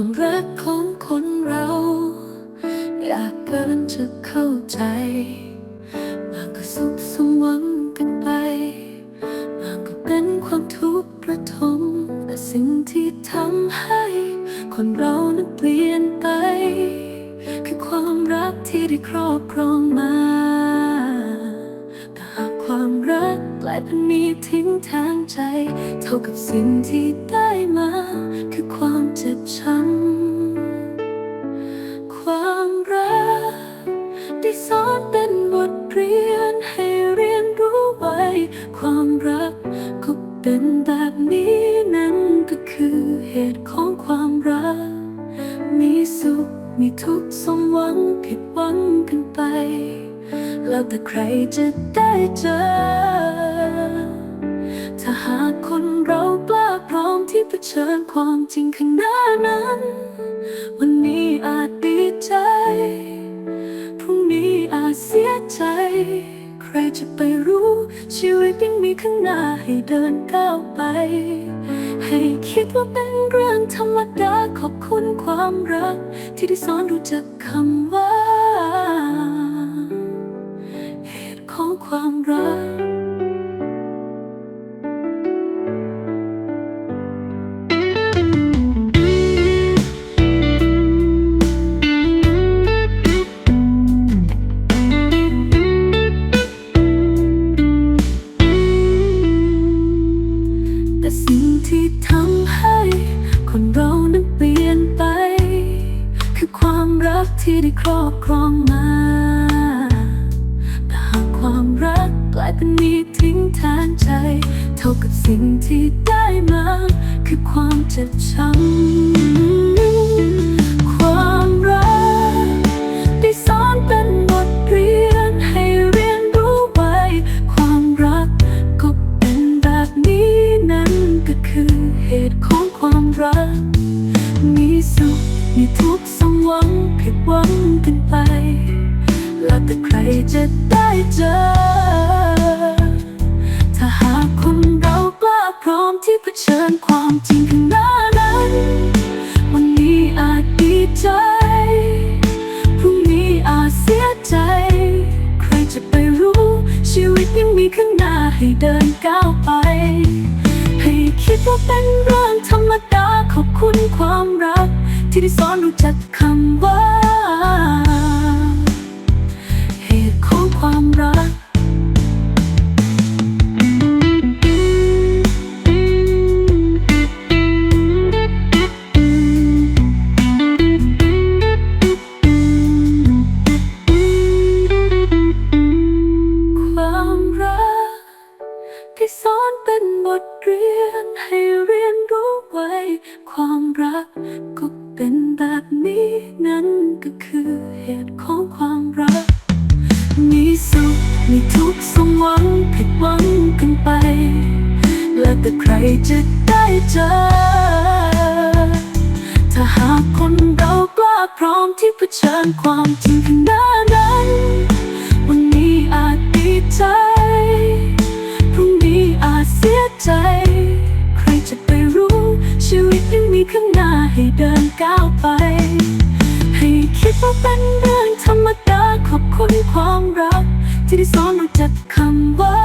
ความรักของคนเรา อยากเกินจะเข้าใจบางก็สุขสมหวังกันไปบางก็เป็นความทุกข์ระทมแต่สิ่งที่ทำให้ คนเรานั้นเปลี่ยนไป คือความรักที่ได้ครอบครองมาแต่หากความรักกลายเป็นมีทิ้งทางใจ เท่ากับสิ่งที่ได้มา คือความเจ็บช้ำ ความรักก็เป็นแบบนี้นั่นก็คือเหตุของความรัก มีสุขมีทุกข์สมหวังผิดหวังกันไป แล้วแต่ใครจะได้เจอ ถ้าหากคนเรากล้าพร้อมที่เผชิญความจริงข้างหน้านั้น วันนี้อาจดีใจ พรุ่งนี้อาจเสียใจ ใครจะไปรู้ ชีวิตยังมีข้างหน้าให้เดินก้าวไป ให้คิดว่าเป็นเรื่องธรรมดาขอบคุณความรัก ที่ได้สอนรู้จักคำว่า เหตุของความรัก รักที่ได้ครอบครองมา แต่หากความรักกลายเป็นมีทิ้งทางใจ เท่ากับสิ่งที่ได้มา คือความเจ็บช้ำความรักได้สอนเป็นบทเรียนให้เรียนรู้ไว้ ความรักก็เป็นแบบนี้นั่นก็คือเหตุของความรัก มีสุขมีทุกข์ วังผิดหวังกันไป แล้วแต่ใครจะได้เจอ ถ้าหากคนเรากล้าพร้อมที่เผชิญความจริงข้างหน้านั้น วันนี้อาจดีใจ พรุ่งนี้อาจเสียใจ ใครจะไปรู้ ชีวิตยังมีข้างหน้าให้เดินก้าวไป ให้คิดว่าเป็นเรื่องธรรมดาขอบคุณความรักที่ได้สอนรู้จักคำว่า สอนเป็นบทเรียนให้เรียนรู้ไว้ ความรักก็เป็นแบบนี้นั่นก็คือเหตุของความรัก มีสุขมีทุกข์สมหวังผิดหวังกันไป แล้วแต่ใครจะได้เจอ ถ้าหากคนเรากล้าพร้อมที่เผชิญความจริงข้างหน้านั้น วันนี้อาจดีใจ ก้าวไป ให้คิดว่าเป็นเรื่องธรรมดาขอบคุณความรัก ที่ได้สอนรู้จักคำว่า